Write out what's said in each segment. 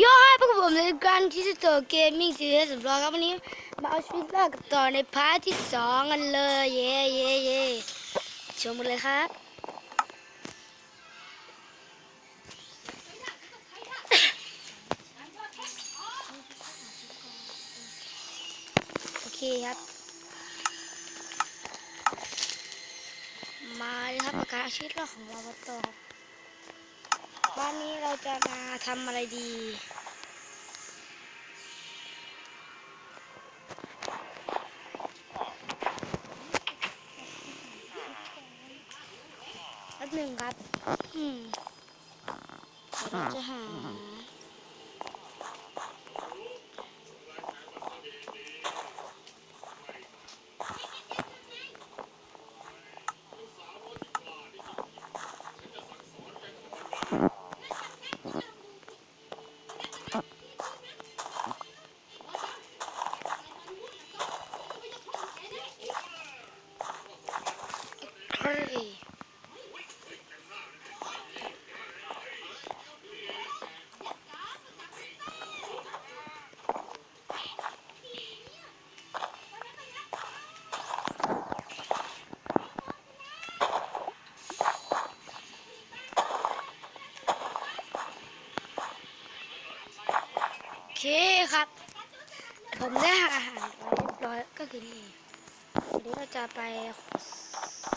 โย่ให้พวกผมในการที่จะต่อเกมมิ่งซีรีส์สำรองครับวันนี้มาเอาชีวิตรอดกับต่อในพาร์ทที่สองกันเลย เย่เย่เย่ชมกันเลยครับ โอเคครับ มาเลยครับประกาศชีพแรกของเราต่อครับ วันนี้เราจะมาทำอะไรดีแป๊บหนึ่งครับ อืมเดี๋ยวเราจะหา เฮ้ยโอเคครับ ผมได้หาอาหารไว้เรียบร้อยก็คือนี่วันนี้เราจะไป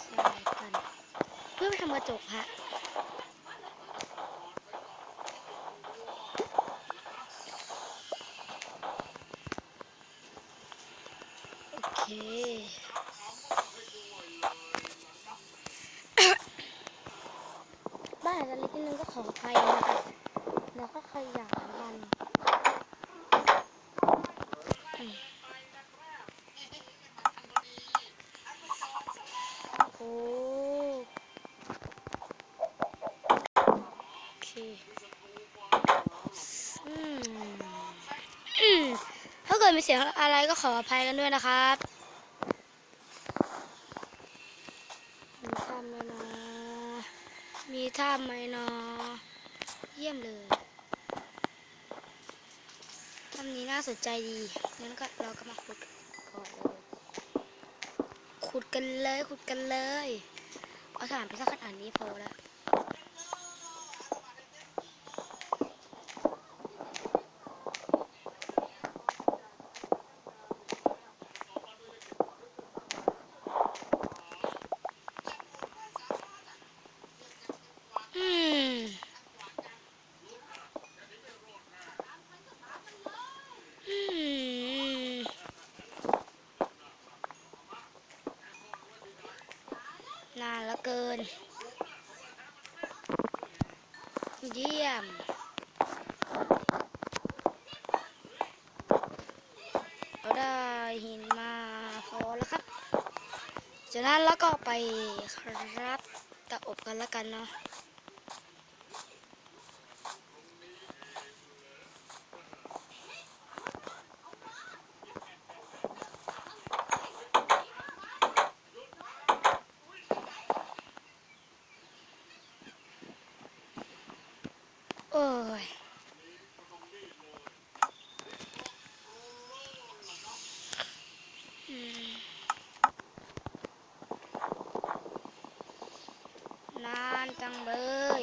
ใส่กันเพื่อไปทำกระจกฮะโอเคบ้านอาจจะเล็กนิดนึงก็ขออภัยนะคะแล้วก็ขยายมันอืมโอ้โอเคอืมอืม ถ้าเกิดมีเสียงอะไรก็ขออภัยกันด้วยนะครับมีถ้ำไหมนะมีถ้ำไหมนะเยี่ยมเลยถ้ำนี้น่าสนใจดี งั้นก็เราก็มาขุดก่อนเลยขุดกันเลย ขุดกันเลย เอาถ่านไปสักขนาดนี้พอแล้ว อืม อืม นานแล้วเกิน เยี่ยม เราได้หินมาพอแล้วครับจากนั้นเราก็ไปครับตะอบกันแล้วกันเนาะ โอ้ย อืมนาน จังเลย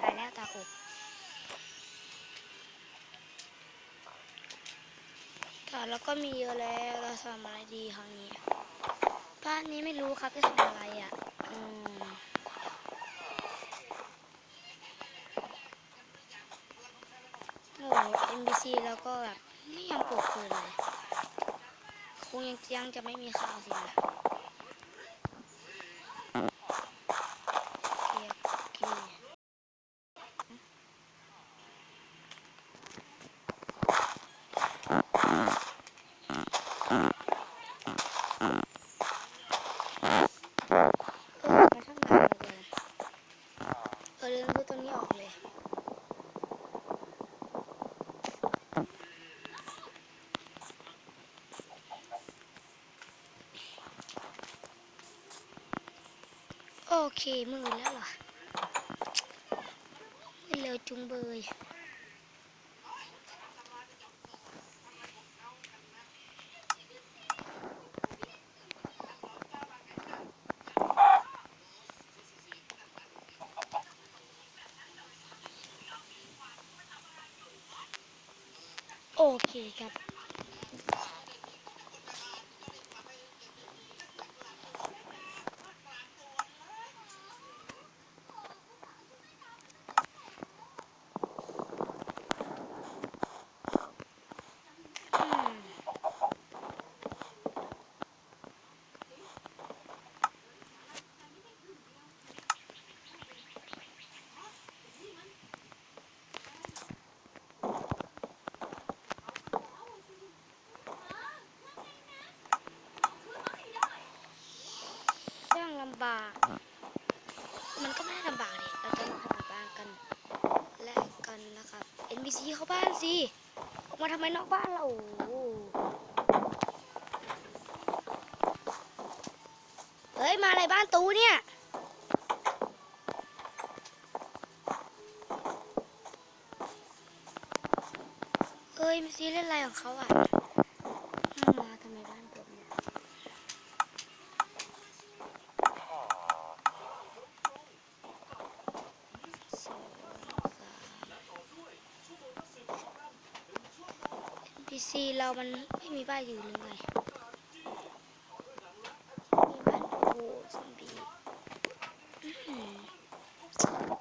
ตายแล้วตาอบค่ะแล้วก็มีเยอะแล้วเราทำอะไรดีคราวนี้บ้านนี้ไม่รู้ครับจะทำอะไรอะอืมโอ้โห NBC แล้วก็แบบไม่ยอมปลูกเลยเลยคงยังยังจะไม่มีข้าวสินะ โอเคมือแล้วเหรอเร็วจุงเบยโอเคครับ สิ ออกมาทำไมนอกบ้านเราเฮ้ย มาอะไรบ้านตูเนี่ย เอ้ยมิซีเล่นอะไรของเขาอะอืมมาทำไมบ้านผมเนี่ย สองสาม NPC เรามันไม่มีบ้านอยู่เลยไงมีบ้านโอ้ซอมบี้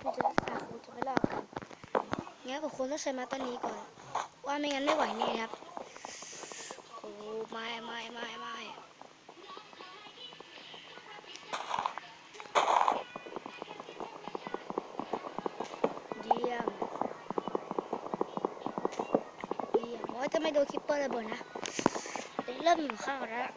กูจะอะกูจะไม่รอดกันงั้นผมคงต้องใช้มาตอนนี้ก่อน ว่าไม่งั้นไม่ไหวแน่ครับ โอ้ไม่ไม่ไม่ไม่ ระเบิดนะเริ่มอยู่ข้าวแล้ว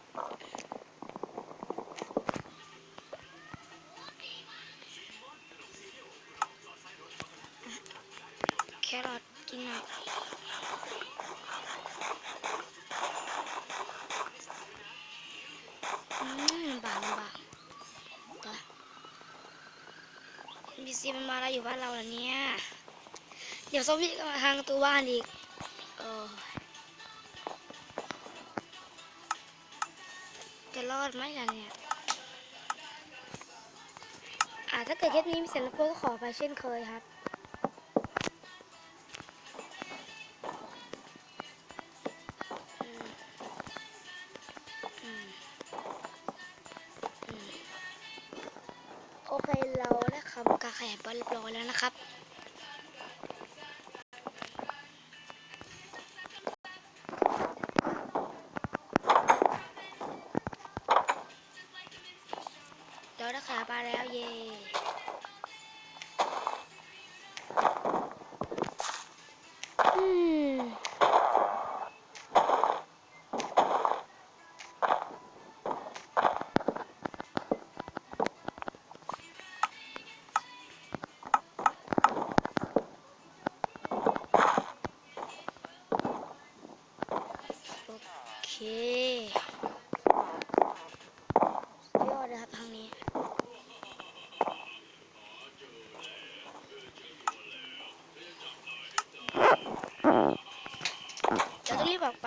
แครอทกินหน่อยอืมบากลำบากตัว NPC มันมาแล้วอยู่บ้านเราแล้วเนี่ย เดี๋ยวซอมบี้ก็มาทางประตูบ้านอีก เออ จะรอดไหมล่ะเนี่ยอ่าถ้าเกิดเทปนี้มีเสียงรบกวนก็ขอไปเช่นเคยครับโอเคเราได้คำกาแขยบอลเรียบร้อยแล้วนะครับ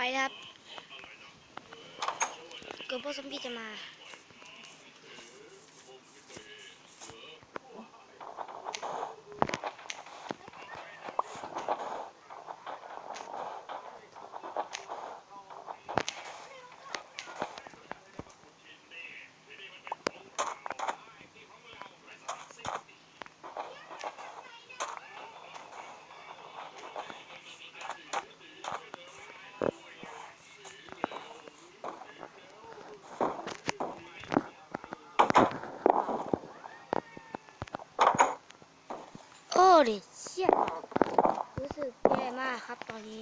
นะครับกลัวพวกซอมบี้จะมา โอ้ ดิเชี่ยรู้สึกแย่มากครับตอนนี้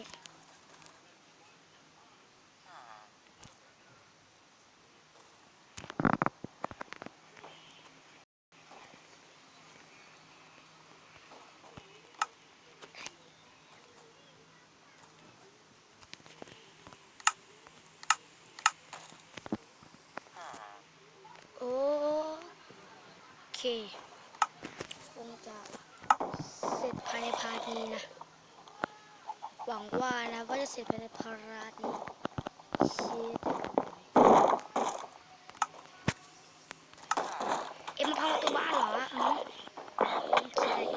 โอเคคงจะ ร็จภายในพาร์ทนี้นะ หวังว่านะว่าจะเสร็จภายในพาร์ทนี้ชิดเอ็มพังตูบ้านเหรออืมเอ็มเฮ้ย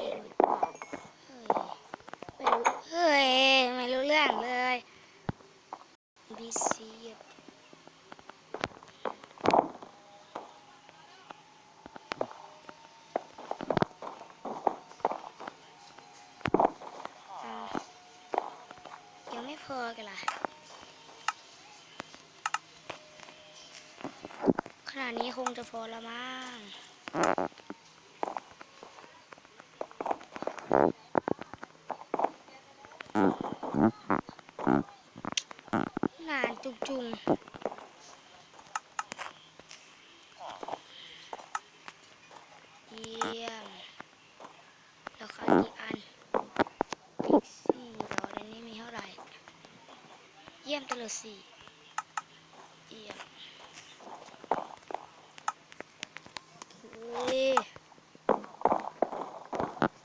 ไม่รู้เฮ้ยไม่รู้เรื่องเลย อกันล่ะข นาดนี้คงจะพอละมั้งนานจุงจุงเยี่ยมแล้วค่ะกี่อันอีกสี่เดี๋ยวในนี้มีเท่าไหร่ เยี่ยมตวลอสี่เยี่ยมเฮ้ย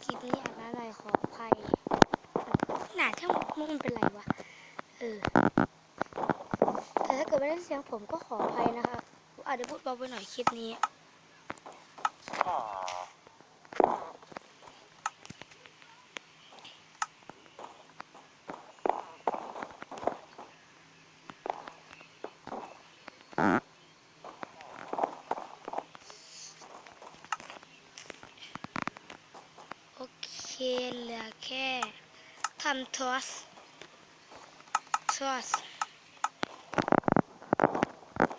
คลิปนี้อ่านอะไรขออภัยหนาถ้ามุกมันเป็นไรวะ เออ แต่ถ้าเกิดไม่ได้เสียงผมก็ขออภัยนะคะอาจจะพูดเบาไปหน่อยคลิปนี้ โอเคเหลือแค่ทำทอสทอส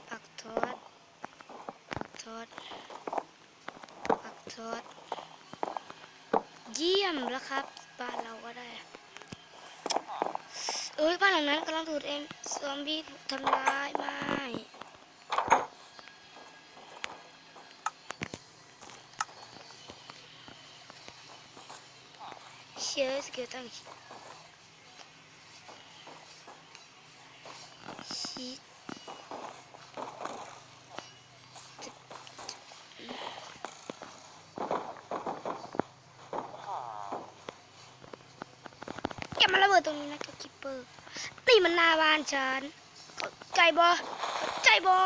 ปักทอสปักทอสปักทอสเยี่ยมแล้วครับ บ้านเราก็ได้ เอ้ยบ้านหลังนั้นกำลังถูกเอ็มซอมบี้ทำร้ายไม่เชื่อสกิลตั้งชีอย่ามา ระเบิดตรงนี้นะกับคิปเปอร์นี่มันนาบานฉันใจบอใจบอ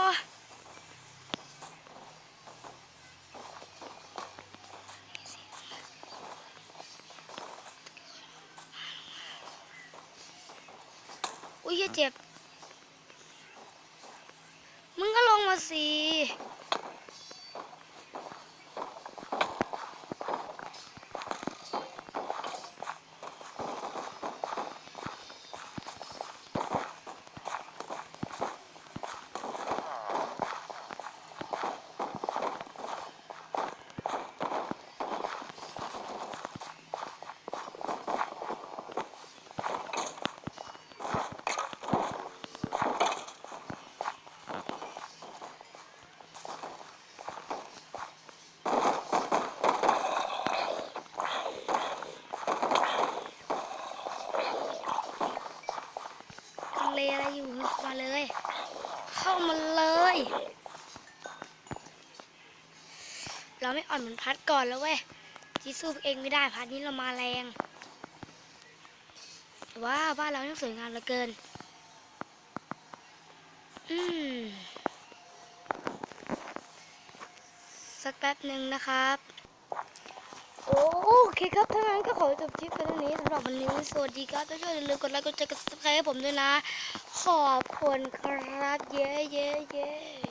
อุ้ยเจ็บ มึงก็ลงมาสิ ลังเลอะไรอยู่มาเลย เข้ามาเลย เรา ไม่อ่อนเหมือนพัดก่อนแล้วเว้ยจีสู้เองไม่ได้พัดนี้เรามาแรงว่าบ้านเรายังสวยงามเหลือเกิน อืมสักแป๊บหนึ่งนะครับ โอเคครับถ้างั้นก็ขอจบคลิปกันนี้สำหรับวันนี้สวัสดีครับถ้าชอบอย่าลืมกดไลค์กดแชร์กดซับสไครต์ให้ผมด้วยนะ ขอบคุณครับ เย้เย้เย้